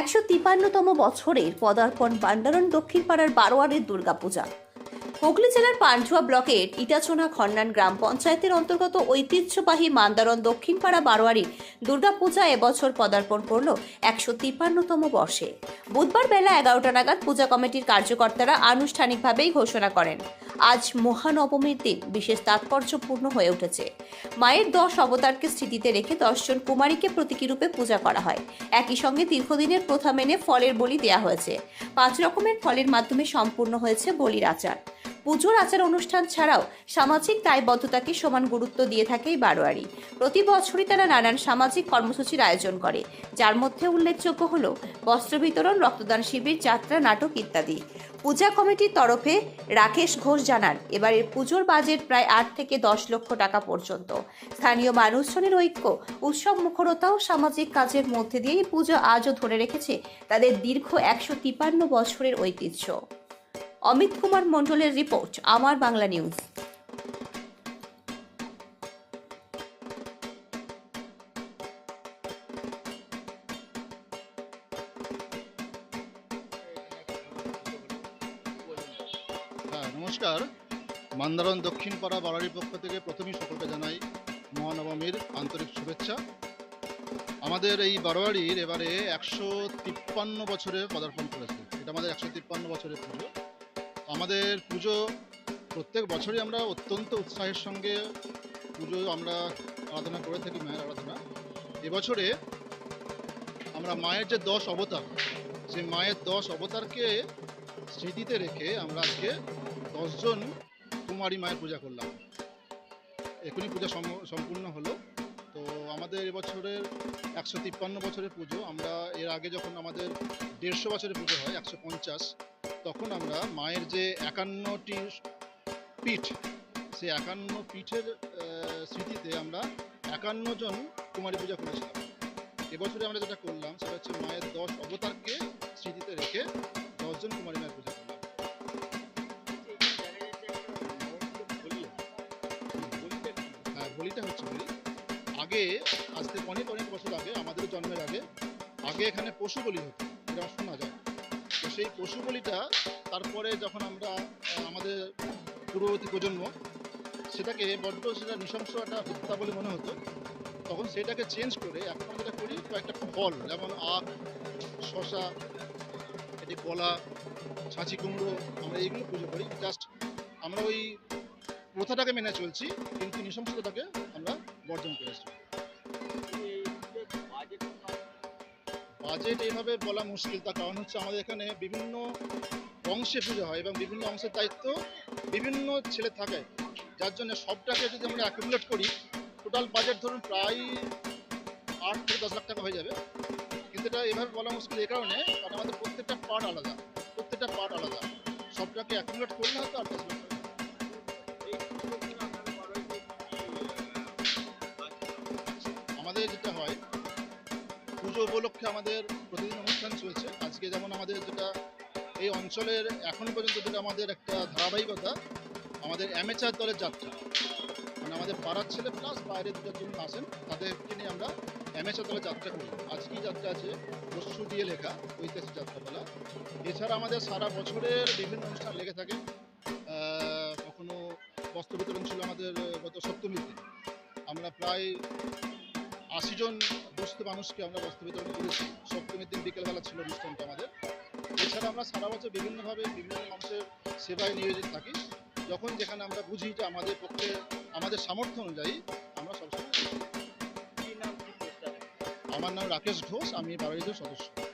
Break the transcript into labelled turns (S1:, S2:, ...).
S1: একশো তিপান্নতম বছরের পদার্পণ বান্ডারন দক্ষিণ পাড়ার বারোয়ারের দুর্গাপূজা। হুগলি জেলার পান্ডুয়া ব্লকের ইটাচোনা খন্নান গ্রাম পঞ্চায়েতের অন্তর্গত ঐতিহ্যবাহী মান্দারন দক্ষিণপাড়া বারোয়ারির দুর্গাপূজা এবছর পদার্পণ করল একশো তিপ্পান্নতম বর্ষে। বুধবার বেলা এগারোটা নাগাদ পূজা কমিটির কার্যকর্তারা আনুষ্ঠানিকভাবেই ঘোষণা করেন। আজ মহানবমীর দিন, বিশেষ তাৎপর্যপূর্ণ হয়ে উঠেছে। মায়ের দশ অবতারকে স্মৃতিতে রেখে দশজন কুমারীকে প্রতীকী রূপে পূজা করা হয়। একই সঙ্গে দীর্ঘদিনের প্রথা মেনে ফলের বলি দেওয়া হয়েছে। পাঁচ রকমের ফলের মাধ্যমে সম্পূর্ণ হয়েছে বলির আচার। পুজোর আচার অনুষ্ঠান ছাড়াও সামাজিক দায়বদ্ধতাকে সমান গুরুত্ব দিয়ে থাকে বারোয়ারি। প্রতি বছরই তারা নানান সামাজিক কর্মসূচির আয়োজন করে। যার মধ্যে উল্লেখযোগ্য হল বস্ত্র বিতরণ, রক্তদান শিবির, যাত্রা, নাটক ইত্যাদি। পূজা কমিটির তরফে রাকেশ ঘোষ জানান, এবারের পুজোর বাজেট প্রায় আট থেকে দশ লক্ষ টাকা পর্যন্ত। স্থানীয় মানুষজনের ঐক্য, উৎসব মুখরতা ও সামাজিক কাজের মধ্যে দিয়ে এই পুজো আজও ধরে রেখেছে তাদের দীর্ঘ একশো তিপান্ন বছরের ঐতিহ্য। অমিত কুমার মণ্ডলের রিপোর্ট, আমার বাংলা নিউজ।
S2: হ্যাঁ নমস্কার। মান্দারন দক্ষিণ পাড়া বাড়ারির পক্ষ থেকে প্রথমেই সকলকে জানাই মহানবমীর আন্তরিক শুভেচ্ছা। আমাদের এই বারোয়ারির এবারে একশো তিপ্পান্ন বছরে পদার্পণ করেছে। এটা আমাদের একশো তিপ্পান্ন বছরের পুজো। আমাদের পুজো প্রত্যেক বছরই আমরা অত্যন্ত উৎসাহের সঙ্গে পুজো আমরা আরাধনা করে থাকি, মায়ের আরাধনা। এবছরে আমরা মায়ের যে দশ অবতার, সেই মায়ের দশ অবতারকে স্মৃতিতে রেখে আমরা আজকে দশজন কুমারী মায়ের পূজা করলাম। এখনই পূজা সম্পূর্ণ হলো। তো আমাদের এবছরের একশো তিপ্পান্ন বছরের পুজো, আমরা এর আগে যখন আমাদের দেড়শো বছরের পুজো হয়, একশো পঞ্চাশ, তখন আমরা মায়ের যে একান্নটি পিঠ, সেই একান্ন পিঠের স্মৃতিতে আমরা একান্ন জন কুমারী পূজা করেছিলাম। এবছরে আমরা যেটা করলাম, সেটা হচ্ছে মায়ের দশ অবতারকে স্মৃতিতে রেখে দশজন কুমারী মায়ের পূজা করলাম। হ্যাঁ বলিটা হচ্ছে বলি আগে আজ থেকে অনেক অনেক বছর আগে, আমাদের জন্মের আগে আগে এখানে পশু বলি হতো, এটা শোনা যায়। তো সেই পশু বলিটা তারপরে যখন আমরা আমাদের পূর্ববর্তী প্রজন্ম, সেটাকে বড্ড সেটা নৃশংস একটা হত্যা বলে মনে হতো, তখন সেটাকে চেঞ্জ করে এখন যেটা করি কয়েকটা ফল, যেমন আখ শশা এটি কলা, ছাঁচি কুমড়ো, আমরা এইগুলো পুজো করি। জাস্ট আমরা ওই প্রথাটাকে মেনে চলছি, কিন্তু নৃশংসতাটাকে আমরা বর্জন করেছি বাজেট এইভাবে বলা মুশকিল। তার কারণ হচ্ছে আমাদের এখানে বিভিন্ন অংশে পুজো হয় এবং বিভিন্ন অংশের দায়িত্ব বিভিন্ন ছেলে থাকে। যার জন্য সবটাকে যদি আমরা অ্যাকুমুলেট করি টোটাল বাজেট ধরুন প্রায় আট থেকে দশ লাখ টাকা হয়ে যাবে। কিন্তু এটা এভাবে বলা মুশকিল এই কারণে, কারণ আমাদের প্রত্যেকটা পার্ট আলাদা, প্রত্যেকটা পার্ট আলাদা। সবটাকে অ্যাকুমুলেট করলে হয়তো আট দশ লাখ আমাদের যেটা হয় পুজো উপলক্ষে আমাদের প্রতিদিন অনুষ্ঠান চলছে। আজকে যেমন আমাদের যেটা এই অঞ্চলের এখন পর্যন্ত যেটা আমাদের একটা ধারাবাহিকতা, আমাদের অ্যামেচার দলের যাত্রা। মানে আমাদের পাড়ার ছেলে প্লাস বাইরে দুটো জন আসেন, তাদেরকে নিয়ে আমরা অ্যামেচার দলের যাত্রা করি। আজকেই যাত্রা আছে দস্যু দিয়ে লেখা ঐতিহাসিক যাত্রাপালা। এছাড়া আমাদের সারা বছরের বিভিন্ন অনুষ্ঠান লেগে থাকে। কখনো বস্ত্র বিতরণ ছিল আমাদের গত সপ্তমীর দিন। আমরা প্রায় আশি জন দুস্থ মানুষকে আমরা বস্ত্র বিতরণ করেছি সপ্তমীর দিন বিকেলবেলা ছিল অনুষ্ঠানটা আমাদের। এছাড়া আমরা সারা বছর বিভিন্নভাবে বিভিন্ন মানুষের সেবায় নিয়োজিত থাকি। যখন যেখানে আমরা বুঝি যে আমাদের পক্ষে আমাদের সামর্থ্য অনুযায়ী আমরা সবসময় আমার নাম রাকেশ ঘোষ আমি বাড়ির সদস্য।